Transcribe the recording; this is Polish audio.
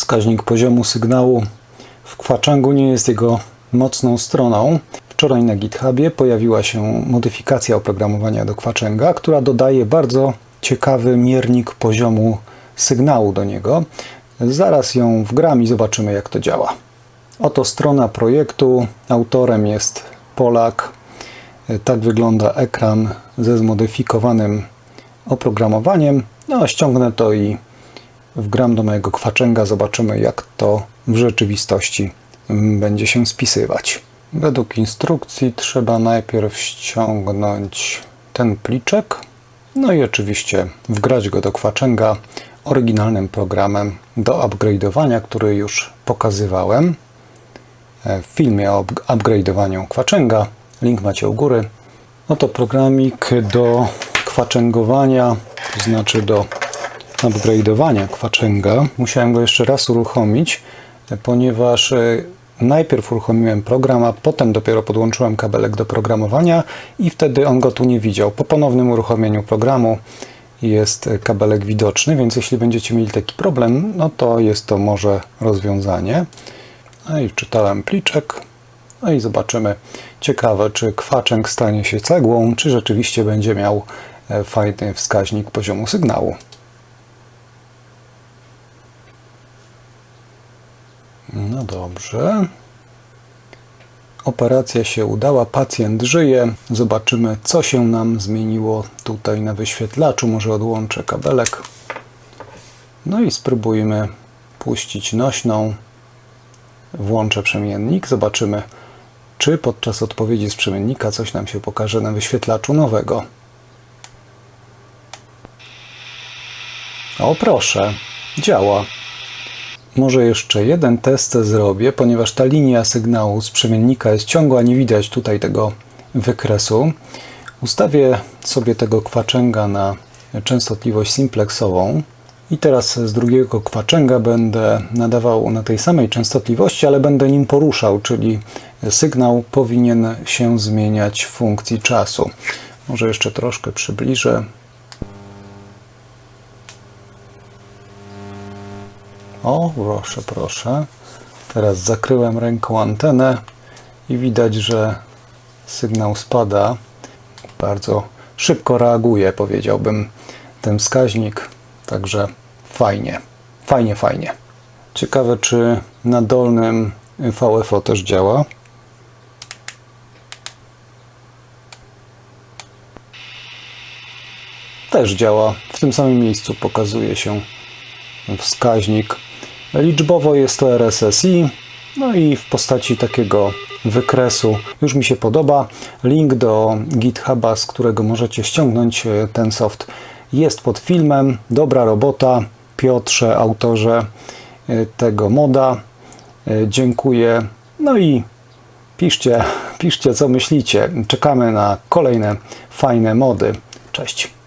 Wskaźnik poziomu sygnału w Kwachangu nie jest jego mocną stroną. Wczoraj na GitHubie pojawiła się modyfikacja oprogramowania do Kwachanga, która dodaje bardzo ciekawy miernik poziomu sygnału do niego. Zaraz ją wgram i zobaczymy, jak to działa. Oto strona projektu. Autorem jest Polak. Tak wygląda ekran ze zmodyfikowanym oprogramowaniem. No, ściągnę to i wgram do mojego kwaczęga. Zobaczymy, jak to w rzeczywistości mm, będzie się spisywać. Według instrukcji trzeba najpierw ściągnąć ten pliczek. No i oczywiście wgrać go do kwaczęga oryginalnym programem do upgrade'owania, który już pokazywałem w filmie o upgrade'owaniu kwaczęga. Link macie u góry. Oto programik do kwaczęgowania, to znaczy do upgrade'owania kwaczęga. Musiałem go jeszcze raz uruchomić, ponieważ e, najpierw uruchomiłem program, a potem dopiero podłączyłem kabelek do programowania i wtedy on go tu nie widział. Po ponownym uruchomieniu programu jest kabelek widoczny, więc jeśli będziecie mieli taki problem, no to jest to może rozwiązanie. No i wczytałem pliczek. No i zobaczymy. Ciekawe, czy kwaczęg stanie się cegłą, czy rzeczywiście będzie miał e, fajny wskaźnik poziomu sygnału. No dobrze. Operacja się udała, pacjent żyje. Zobaczymy, co się nam zmieniło tutaj na wyświetlaczu. Może odłączę kabelek. No i spróbujmy puścić nośną. Włączę przemiennik. Zobaczymy, czy podczas odpowiedzi z przemiennika coś nam się pokaże na wyświetlaczu nowego. O proszę, działa. Może jeszcze jeden test zrobię, ponieważ ta linia sygnału z przemiennika jest ciągła, nie widać tutaj tego wykresu. Ustawię sobie tego kwaczęga na częstotliwość simplexową i teraz z drugiego kwaczęga będę nadawał na tej samej częstotliwości, ale będę nim poruszał, czyli sygnał powinien się zmieniać w funkcji czasu. Może jeszcze troszkę przybliżę. O, proszę, proszę. Teraz zakryłem ręką antenę i widać, że sygnał spada. Bardzo szybko reaguje, powiedziałbym, ten wskaźnik. Także fajnie, fajnie, fajnie. Ciekawe, czy na dolnym VFO też działa. Też działa. W tym samym miejscu pokazuje się wskaźnik. Liczbowo jest to RSSI, no i w postaci takiego wykresu już mi się podoba. Link do GitHuba, z którego możecie ściągnąć e, ten soft, jest pod filmem. Dobra robota, Piotrze, autorze e, tego moda. E, dziękuję. No i piszcie, piszcie co myślicie. Czekamy na kolejne fajne mody. Cześć.